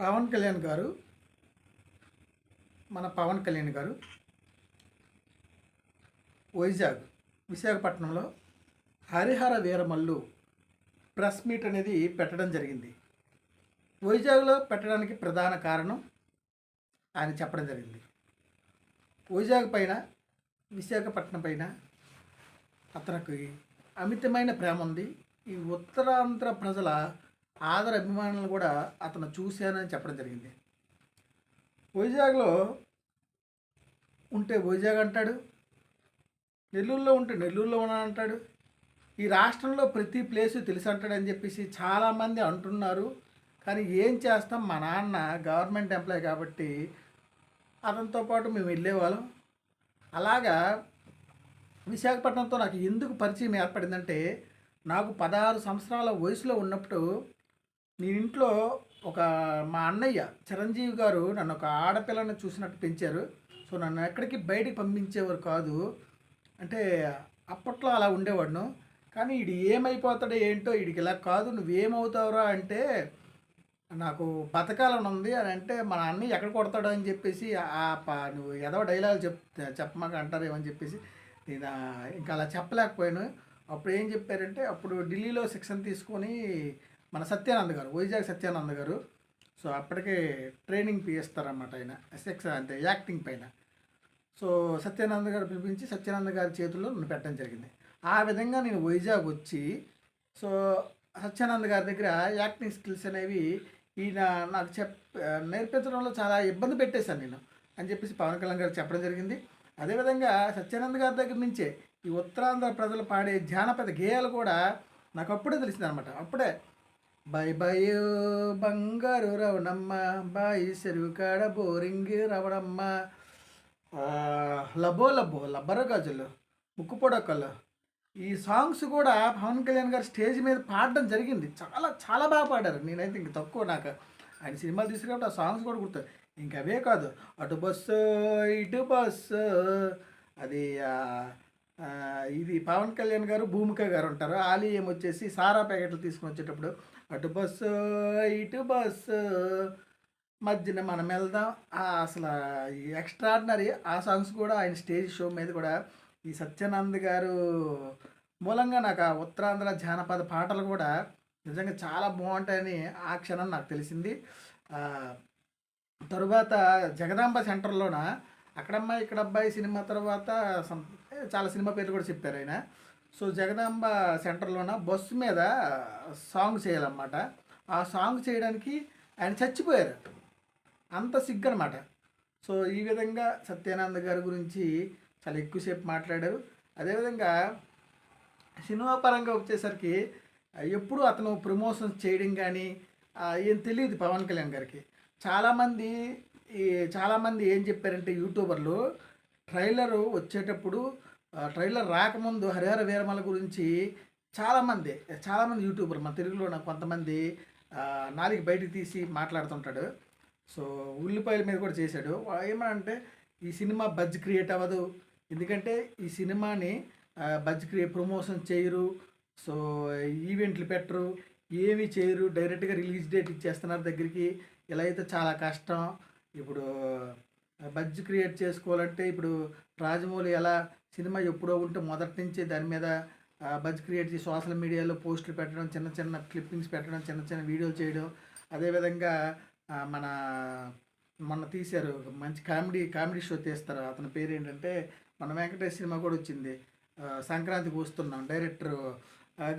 పవన్ కళ్యాణ్ గారు మన పవన్ కళ్యాణ్ గారు వైజాగ్ విశాఖపట్నంలో హరిహర వీరమల్లు ప్రెస్ మీట్ అనేది పెట్టడం జరిగింది. వైజాగ్లో పెట్టడానికి ప్రధాన కారణం ఆయన చెప్పడం జరిగింది. వైజాగ్ పైన విశాఖపట్నం పైన అతనికి అమితమైన ప్రేమ ఉంది. ఈ ఉత్తరాంధ్ర ప్రజల ఆదర అభిమానులు కూడా అతను చూశానని చెప్పడం జరిగింది. వైజాగ్లో ఉంటే వైజాగ్ అంటాడు నెల్లూరులో ఉంటే నెల్లూరులో ఉన్నాను అంటాడు ఈ రాష్ట్రంలో ప్రతి ప్లేసు తెలుసు అంటాడని చెప్పేసి చాలామంది అంటున్నారు. కానీ ఏం చేస్తాం? మా నాన్న గవర్నమెంట్ ఎంప్లాయ్ కాబట్టి అతనితో పాటు మేము వెళ్ళేవాళ్ళం. అలాగా విశాఖపట్నంతో నాకు ఎందుకు పరిచయం ఏర్పడిందంటే నాకు పదహారు సంవత్సరాల వయసులో ఉన్నప్పుడు నేను ఇంట్లో ఒక మా అన్నయ్య చిరంజీవి గారు నన్ను ఒక ఆడపిల్లని చూసినట్టు పెంచారు. సో నన్ను ఎక్కడికి బయటికి పంపించేవారు కాదు. అంటే అప్పట్లో అలా ఉండేవాడును. కానీ ఇది ఏమైపోతాడో ఏంటో వీడికి ఇలా కాదు. నువ్వేమవుతావురా అంటే నాకు బతకాలని ఉంది అని అంటే మా అన్నయ్య ఎక్కడ కొడతాడో అని చెప్పేసి ఆ పా నువ్వు ఏదో డైలాగ్ చెప్ చెప్పమాక అంటారేమని చెప్పేసి నేను ఇంకా అలా చెప్పలేకపోయాను. అప్పుడు ఏం చెప్పారంటే అప్పుడు ఢిల్లీలో శిక్షణ తీసుకొని మన సత్యానంద్ గారు వైజాగ్ సత్యానంద్ గారు. సో అప్పటికే ట్రైనింగ్ ఇస్తారన్నమాట ఆయన శిక్ష అంటే యాక్టింగ్ పైన. సో సత్యానంద్ గారు పిలిపించి సత్యానంద్ గారి చేతుల్లో నన్ను పెట్టడం జరిగింది. ఆ విధంగా నేను వైజాగ్ వచ్చి సో సత్యానంద్ గారి దగ్గర యాక్టింగ్ స్కిల్స్ అనేవి ఈయన నాకు చెప్ నేర్పించడంలో చాలా ఇబ్బంది పెట్టేశాను నేను అని చెప్పేసి పవన్ కళ్యాణ్ గారు చెప్పడం జరిగింది. అదేవిధంగా సత్యానంద్ గారి దగ్గర నుంచే ఈ ఉత్తరాంధ్ర ప్రజలు పాడే జానపద గేయాలు కూడా నాకు అప్పుడే తెలిసిందనమాట అప్పుడే బై బై బంగారు రవణమ్మ బాయి చెరువు కాడ బోరింగ్ రవణమ్మ. లబో లబో లబ్బర గాజులు ముక్కు పొడకలు. ఈ సాంగ్స్ కూడా పవన్ కళ్యాణ్ గారు స్టేజ్ మీద పాడడం జరిగింది. చాలా చాలా బాగా పాడారు. నేనైతే ఇంక తక్కువ నాకు ఆయన సినిమాలు తీసుకున్నప్పుడు ఆ సాంగ్స్ కూడా గుర్తు. ఇంక అవే కాదు. అటు బస్సు ఇటు బస్సు. అది ఇది పవన్ కళ్యాణ్ గారు భూమిక గారు ఉంటారు. ఆలీ ఏమొచ్చేసి సారా ప్యాకెట్లు తీసుకుని వచ్చేటప్పుడు అటు బస్సు ఇటు బస్సు. మధ్యన మనం వెళ్దాం. అసలు ఎక్స్ట్రాడినరీ ఆ సాంగ్స్ కూడా ఆయన స్టేజ్ షో మీద కూడా ఈ సత్యానంద్ గారు మూలంగా నాకు ఆ ఉత్తరాంధ్ర జానపద పాటలు కూడా నిజంగా చాలా బాగుంటాయని ఆ క్షణం నాకు తెలిసింది. తరువాత జగదాంబ సెంటర్లోన అక్కడమ్మాయి ఇక్కడ అబ్బాయి సినిమా తర్వాత చాలా సినిమా పేర్లు కూడా చెప్పారు ఆయన. సో జగదాంబ సెంటర్లోన బస్సు మీద సాంగ్ చేయాలన్నమాట. ఆ సాంగ్ చేయడానికి ఆయన చచ్చిపోయారు. అంత సిగ్గు అనమాట సో ఈ విధంగా సత్యానంద గారి గురించి చాలా ఎక్కువసేపు మాట్లాడారు. అదేవిధంగా సినిమా పరంగా వచ్చేసరికి ఎప్పుడూ ఎప్పుడు అతను ప్రమోషన్స్ చేయడం కానీ ఏం తెలియదు పవన్ కళ్యాణ్ గారికి. చాలామంది ఈ చాలామంది ఏం చెప్పారంటే యూట్యూబర్లు ట్రైలర్ వచ్చేటప్పుడు ట్రైలర్ రాకముందు హరిహర వీరమల గురించి చాలామంది చాలామంది యూట్యూబర్ మన తెలుగులో నాకు కొంతమంది నాలుగు బయటికి తీసి మాట్లాడుతుంటాడు. సో ఉల్లిపాయల మీద కూడా చేశాడు. వా- ఏమనంటే ఈ సినిమా బజ్ క్రియేట్ అవ్వదు. ఎందుకంటే ఈ సినిమాని బజ్ క్రియే ప్రమోషన్ చేయరు. సో ఈవెంట్లు పెట్టరు. ఏమీ చేయరు. డైరెక్ట్గా రిలీజ్ డేట్ ఇచ్చేస్తున్నారు దగ్గరికి. ఇలా అయితే చాలా కష్టం. ఇప్పుడు బజ్ క్రియేట్ చేసుకోవాలంటే ఇప్పుడు రాజమౌళి ఎలా సినిమా ఎప్పుడో ఉంటే మొదటి నుంచి దాని మీద బడ్జ్ క్రియేట్ చేసి సోషల్ మీడియాలో పోస్టులు పెట్టడం చిన్న చిన్న క్లిప్పింగ్స్ పెట్టడం చిన్న చిన్న వీడియోలు చేయడం. అదేవిధంగా మన మొన్న తీశారు మంచి కామెడీ కామెడీ షో తీస్తారు. అతని పేరు ఏంటంటే మన వెంకటేష్ సినిమా కూడా వచ్చింది. సంక్రాంతికి వస్తున్నాం. డైరెక్టర్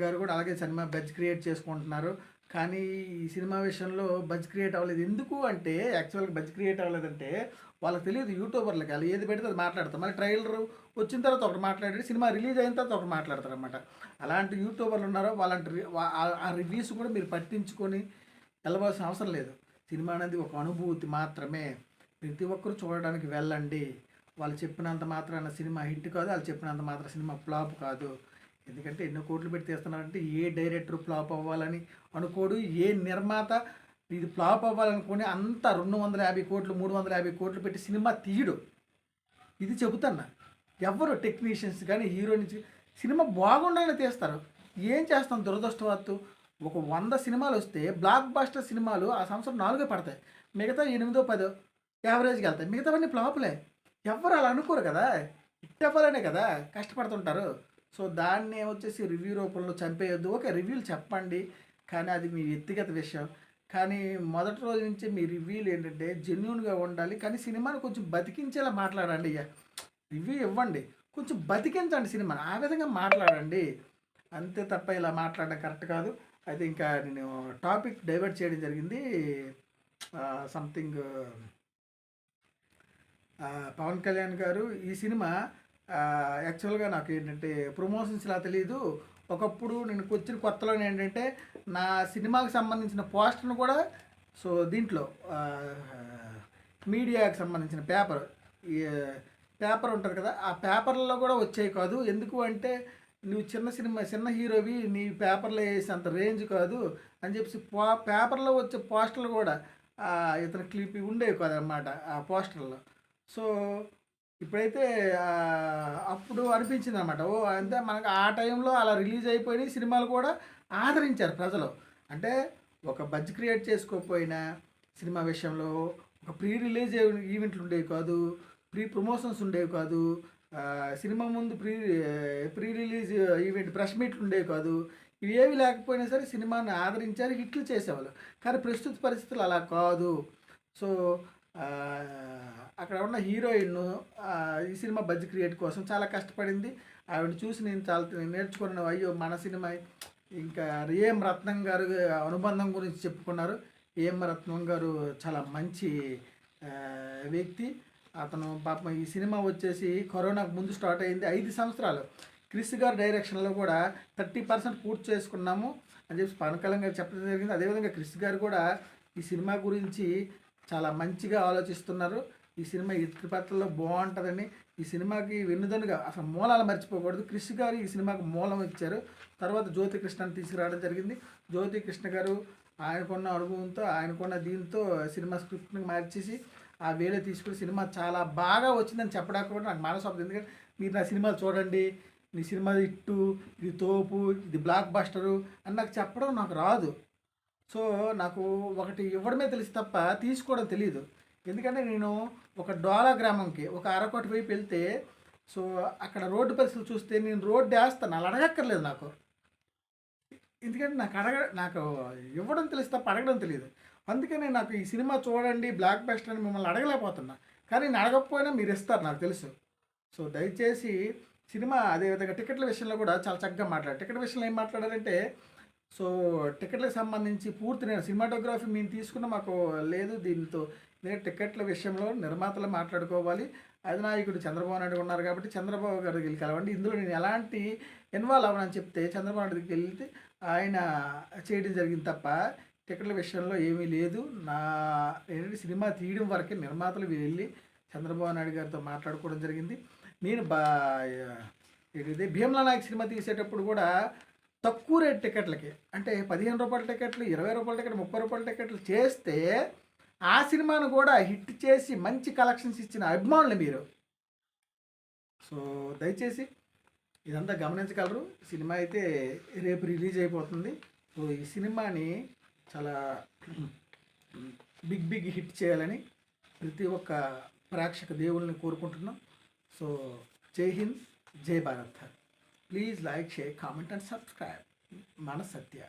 గారు కూడా అలాగే సినిమా బజ్ క్రియేట్ చేసుకుంటున్నారు. కానీ ఈ సినిమా విషయంలో బజ్ క్రియేట్ అవ్వలేదు. ఎందుకు అంటే యాక్చువల్గా బజ్ క్రియేట్ అవ్వలేదంటే వాళ్ళకి తెలియదు యూట్యూబర్లకి వాళ్ళు ఏది పెడితే అది మాట్లాడతారు. మళ్ళీ ట్రైలర్ వచ్చిన తర్వాత ఒకటి మాట్లాడి సినిమా రిలీజ్ అయిన తర్వాత ఒకటి మాట్లాడతారు అనమాట అలాంటి యూట్యూబర్లు ఉన్నారో వాళ్ళంటి రి- ఆ- ఆ రివ్యూస్ కూడా మీరు పట్టించుకొని వెళ్ళవలసిన అవసరం లేదు. సినిమా అనేది ఒక అనుభూతి మాత్రమే. ప్రతి ఒక్కరు చూడడానికి వెళ్ళండి. వాళ్ళు చెప్పినంత మాత్రాన సినిమా హిట్ కాదు వాళ్ళు చెప్పినంత మాత్రం సినిమా ఫ్లాప్ కాదు. ఎందుకంటే ఎన్నో కోట్లు పెట్టి తీస్తున్నారంటే ఏ డైరెక్టర్ ఫ్లాప్ అవ్వాలని అనుకోడు ఏ నిర్మాత ఇది ఫ్లాప్ అవ్వాలనుకుని అంత రెండు వందల యాభై కోట్లు మూడు వందల యాభై కోట్లు పెట్టి సినిమా తీయడు. ఇది చెబుతున్నా. ఎవరు టెక్నీషియన్స్ కానీ హీరోయిన్స్ సినిమా బాగుండాలని తీస్తారు. ఏం చేస్తాం దురదృష్టవత్తు ఒక వంద సినిమాలు వస్తే బ్లాక్ బాస్టర్ సినిమాలు ఆ సంవత్సరం నాలుగే పడతాయి. మిగతా ఎనిమిదో పదో యావరేజ్కి వెళ్తాయి. మిగతావన్నీ ఫ్లాపులే ఎవ్వరు అలా అనుకోరు కదా? ఇట్టవ్వాలనే కదా? కష్టపడుతుంటారు. సో దాన్ని వచ్చేసి రివ్యూ రూపంలో చంపేయొద్దు. ఓకే రివ్యూలు చెప్పండి కానీ అది మీ వ్యక్తిగత విషయం. కానీ మొదటి రోజు నుంచి మీ రివ్యూలు ఏంటంటే జెన్యున్గా ఉండాలి. కానీ సినిమాను కొంచెం బతికించేలా మాట్లాడండి ఇక రివ్యూ ఇవ్వండి. కొంచెం బతికించండి సినిమాని. ఆ విధంగా మాట్లాడండి. అంతే తప్ప ఇలా మాట్లాడడం కరెక్ట్ కాదు. అయితే ఇంకా నేను టాపిక్ డైవర్ట్ చేయడం జరిగింది. సంథింగ్ పవన్ కళ్యాణ్ గారు ఈ సినిమా యాక్చువల్గా నాకు ఏంటంటే ప్రమోషన్స్ ఇలా తెలియదు ఒకప్పుడు నేను వచ్చిన కొత్తలో ఏంటంటే నా సినిమాకి సంబంధించిన పోస్టర్ను కూడా సో దీంట్లో మీడియాకి సంబంధించిన పేపర్ ఈ పేపర్ ఉంటుంది కదా ఆ పేపర్లో కూడా వచ్చాయి కాదు. ఎందుకు అంటే నువ్వు చిన్న సినిమా చిన్న హీరోవి నీ పేపర్లో వేసే అంత రేంజ్ కాదు అని చెప్పేసి పో పేపర్లో వచ్చే పోస్టర్లు కూడా ఆ, ఇతని క్లిప్ ఉండేవి కాదనమాట ఆ పోస్టర్లో. సో ఇప్పుడైతే అప్పుడు అనిపించింది అనమాట ఓ అంటే మనకు ఆ టైంలో అలా రిలీజ్ అయిపోయి సినిమాలు కూడా ఆదరించారు ప్రజలు. అంటే ఒక బజ్ క్రియేట్ చేసుకోకపోయినా సినిమా విషయంలో ఒక ప్రీ రిలీజ్ ఈవెంట్లు ఉండేవి కాదు ప్రీ ప్రమోషన్స్ ఉండేవి కాదు సినిమా ముందు pre pre release event press మీట్లు ఉండేవి కాదు. ఇవి ఏవి లేకపోయినా సరే సినిమాని ఆదరించారు హిట్లు చేసేవాళ్ళు. కానీ ప్రస్తుత పరిస్థితులు అలా కాదు. సో అక్కడ ఉన్న హీరోయిన్ ఈ సినిమా బజ్ క్రియేట్ కోసం చాలా కష్టపడింది. ఆవిడ చూసి నేను చాలా నేర్చుకున్నాను అయ్యో మన సినిమా ఇంకా ఏఎం రత్నం గారు అనుబంధం గురించి చెప్పుకున్నారు. ఏఎం రత్నం గారు చాలా మంచి వ్యక్తి. అతను పాపం ఈ సినిమా వచ్చేసి కరోనాకు ముందు స్టార్ట్ అయింది ఐదు సంవత్సరాలు. క్రిస్ గారు డైరెక్షన్లో కూడా థర్టీ పర్సెంట్ పూర్తి చేసుకున్నాము అని చెప్పి పవన్ కళ్యాణ్ గారు చెప్పడం జరిగింది. అదేవిధంగా క్రిస్ గారు కూడా ఈ సినిమా గురించి చాలా మంచిగా ఆలోచిస్తున్నారు. ఈ సినిమా ఇతర పాత్రలో బాగుంటుందని ఈ సినిమాకి వెన్నుదనుగా అసలు మూలాలు మర్చిపోకూడదు. కృష్ణ గారు ఈ సినిమాకి మూలం ఇచ్చారు. తర్వాత జ్యోతి కృష్ణని తీసుకురావడం జరిగింది. జ్యోతి కృష్ణ గారు ఆయనకున్న అనుభవంతో ఆయనకున్న దీంతో సినిమా స్క్రిప్ట్ని మార్చేసి ఆ వేరే తీసుకుని సినిమా చాలా బాగా వచ్చిందని చెప్పడానికి కూడా నాకు మనసు అవుతుంది ఎందుకంటే మీరు నా సినిమాలు చూడండి. నీ సినిమా ఇట్టు ఇది తోపు ఇది బ్లాక్ బస్టరు అని నాకు చెప్పడం నాకు రాదు. సో నాకు ఒకటి ఇవ్వడమే తెలుసు తప్ప తీసుకోవడం తెలియదు ఎందుకంటే నేను ఒక డోలా గ్రామంకి ఒక అరకోటి వైపు వెళ్తే సో అక్కడ రోడ్డు పరిస్థితులు చూస్తే నేను రోడ్డు వేస్తాను. అలా అడగక్కర్లేదు నాకు. ఎందుకంటే నాకు అడగ నాకు ఇవ్వడం తెలుసు తప్ప అడగడం తెలియదు అందుకనే నాకు ఈ సినిమా చూడండి బ్లాక్ బెస్ట్ అని మిమ్మల్ని అడగలేకపోతున్నా. కానీ నేను అడగకపోయినా మీరు ఇస్తారు నాకు తెలుసు. సో దయచేసి సినిమా అదేవిధంగా టికెట్ల విషయంలో కూడా చాలా చక్కగా మాట్లాడారు. టికెట్ విషయంలో ఏం మాట్లాడారంటే సో టికెట్లకు సంబంధించి పూర్తి నేను సినిమాటోగ్రఫీ మేము తీసుకున్న మాకు లేదు దీంతో. నేను టికెట్ల విషయంలో నిర్మాతలు మాట్లాడుకోవాలి. అధినాయకుడు చంద్రబాబు నాయుడు ఉన్నారు కాబట్టి చంద్రబాబు గారి దగ్గరికి కలవండి. ఇందులో నేను ఎలాంటి ఇన్వాల్వ్ అవ్వనని చెప్తే చంద్రబాబు నాయుడు దగ్గరికి వెళ్తే ఆయన చేయడం జరిగింది తప్ప టికెట్ల విషయంలో ఏమీ లేదు. నా ఏంటంటే సినిమా తీయడం వరకే నిర్మాతలు వెళ్ళి చంద్రబాబు నాయుడు గారితో మాట్లాడుకోవడం జరిగింది. నేను బా ఇది భీమ్లా నాయక్ సినిమా తీసేటప్పుడు కూడా తక్కువ రేట్ టికెట్లకి అంటే పదిహేను రూపాయల టికెట్లు ఇరవై రూపాయల టికెట్ ముప్పై రూపాయల టికెట్లు చేస్తే ఆ సినిమాను కూడా హిట్ చేసి మంచి కలెక్షన్స్ ఇచ్చిన అభిమానులు మీరు. సో దయచేసి ఇదంతా గమనించగలరు. సినిమా అయితే రేపు రిలీజ్ అయిపోతుంది. సో ఈ సినిమాని చాలా బిగ్ బిగ్ హిట్ చేయాలని ప్రతి ఒక్క ప్రేక్షక దేవుల్ని కోరుకుంటున్నాం. సో జై హింద్ జై Bharat. please like share comment and subscribe. Manasatya